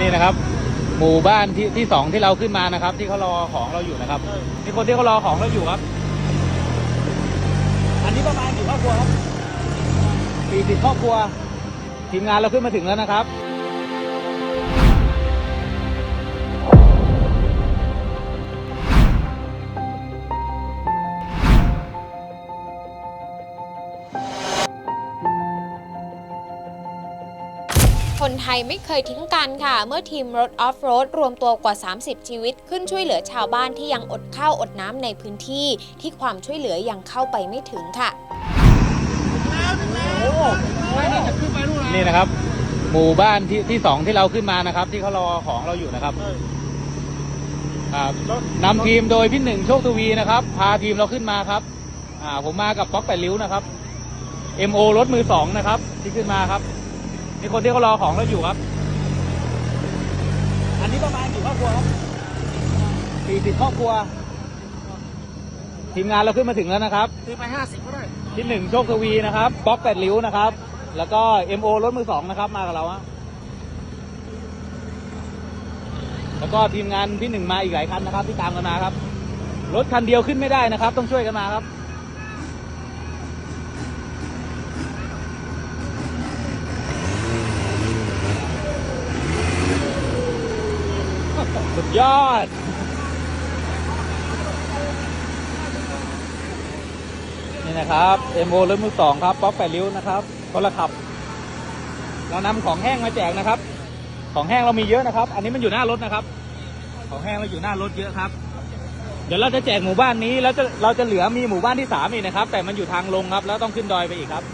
นี่นะครับ หมู่บ้านที่ที่สองที่เราขึ้นมานะครับ ที่เขารอของเราอยู่นะครับมีคนที่เขารอของเราอยู่ครับ อันนี้ประมาณกี่ครอบครัวครับสี่สิบครอบครัว ทีมงานเราขึ้นมาถึงแล้วนะครับ คนไทยไม่เคยทิ้งกันค่ะ เมื่อทีมรถออฟโรดรวมตัวกว่า 30 ชีวิต ขึ้นช่วยเหลือชาวบ้านที่ยังอดข้าวอดน้ำในพื้นที่ ที่ความช่วยเหลือยังเข้าไปไม่ถึงค่ะนี่นะครับ หมู่บ้านที่ที่สองที่เราขึ้นมานะครับ ที่เขารอของเราอยู่นะครับครับนำทีมโดยพี่หนึ่งโชคทวีนะครับ พาทีมเราขึ้นมาครับอ่าผมมากับป๊อกแปดริ้วนะครับ MO รถมือสองนะครับ ที่ขึ้นมาครับ มีคนที่เขารอของเราอยู่ครับ อันนี้ประมาณกี่ครอบครัวครับสี่สิบครอบครัว ทีมงานเราขึ้นมาถึงแล้วนะครับ ซื้อไปห้าสิบก็ได้ที่หนึ่งโชคทวีนะครับป๊อกแปดริ้วนะครับ แล้วก็ MO รถมือสองนะครับ มากับเราฮะแล้วก็ทีมงานพี่หนึ่งมาอีกหลายคันนะครับ ที่ตามกันมาครับ รถคันเดียวขึ้นไม่ได้นะครับ ต้องช่วยกันมาครับ สุดยอด นี่นะครับเอ็มโอรถมือสองครับป๊อปแปดริ้วนะครับคนละขับ เรานำของแห้งมาแจกนะครับ ของแห้งเรามีเยอะนะครับ อันนี้มันอยู่หน้ารถนะครับ ของแห้งเราอยู่หน้ารถเยอะครับ เดี๋ยวเราจะแจกหมู่บ้านนี้แล้วจะเราจะเหลือมีหมู่บ้านที่สามอีกนะครับ แต่มันอยู่ทางลงครับ แล้วต้องขึ้นดอยไปอีกครับ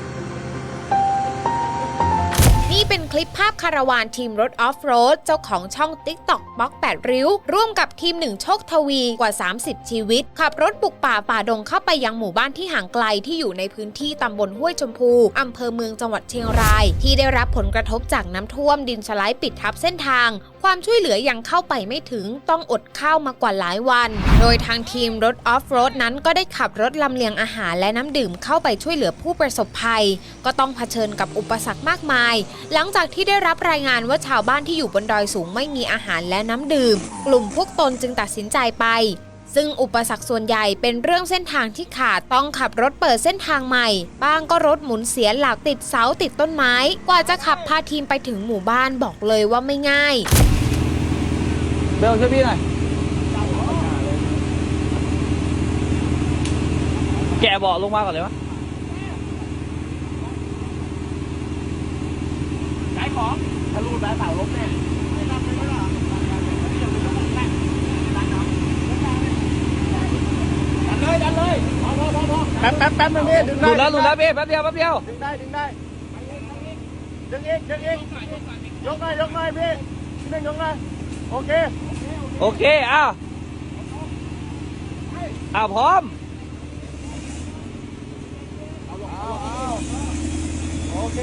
นี่เป็นคลิปภาพคาราวานทีมรถออฟโรดเจ้าของช่อง TikTok บล็อก 8 ริ้ว ร่วมกับทีมหนึ่งโชคทวีกว่า 30 ชีวิต ขับรถบุกป่าฝ่าดงเข้าไปยังหมู่บ้านที่ห่างไกลที่อยู่ในพื้นที่ตำบลห้วยชมพู อำเภอเมืองจังหวัดเชียงราย ที่ได้รับผลกระทบจากน้ำท่วมดินสไลด์ปิดทับเส้นทาง ความช่วยเหลือยังเข้าไปไม่ถึงต้องอดข้าวมากว่าหลายวัน โดยทางทีมรถออฟโรดนั้นก็ได้ขับรถลำเลียงอาหารและน้ำดื่มเข้าไปช่วยเหลือผู้ประสบภัย ก็ต้องเผชิญกับอุปสรรคมากมายหลังจากที่ได้รับรายงานว่าชาวบ้านที่อยู่บนดอยสูงไม่มีอาหารและน้ำดื่ม กลุ่มพวกตนจึงตัดสินใจไป ซึ่งอุปสรรคส่วนใหญ่เป็นเรื่องเส้นทางที่ขาดต้องขับรถเปิดเส้นทางใหม่ บ้างก็รถหมุนเสียหลักติดเสาติดต้นไม้ กว่าจะขับพาทีมไปถึงหมู่บ้านบอกเลยว่าไม่ง่าย เบลช่วยพี่หน่อย แกะเบาะลงมาก่อนเลยวะ ของถ้ารูดแบบเสาล้มเนี่ยไม่รับเลยไม่หรอดันเลยพอพอพอแป๊บแป๊บแป๊บนึงพี่ดึงได้ลุดแล้วหลุดแล้วพี่แป๊บเดียวแป๊บเดียวดึงได้ดึงได้ดึงอีกดึงอีกยกหน่อยยกหน่อยพี่พี่หนึ่งยกหน่อยโอเคโอเคอ้าวอ้าวพร้อมโอเค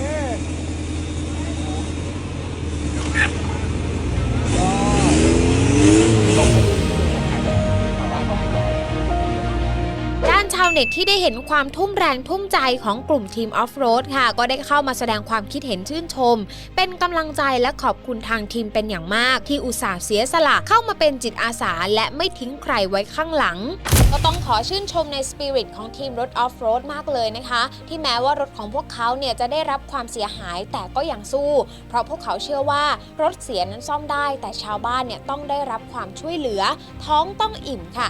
เน็ตที่ได้เห็นความทุ่มแรงทุ่มใจของกลุ่มทีมออฟโรดค่ะ ก็ได้เข้ามาแสดงความคิดเห็นชื่นชม เป็นกำลังใจและขอบคุณทางทีมเป็นอย่างมาก ที่อุตส่าห์เสียสละเข้ามาเป็นจิตอาสา และไม่ทิ้งใครไว้ข้างหลัง ก็ต้องขอชื่นชมในสปิริตของทีมรถออฟโรดมากเลยนะคะ ที่แม้ว่ารถของพวกเขาเนี่ยจะได้รับความเสียหายแต่ก็ยังสู้ เพราะพวกเขาเชื่อว่ารถเสียนั้นซ่อมได้ แต่ชาวบ้านเนี่ยต้องได้รับความช่วยเหลือ ท้องต้องอิ่มค่ะ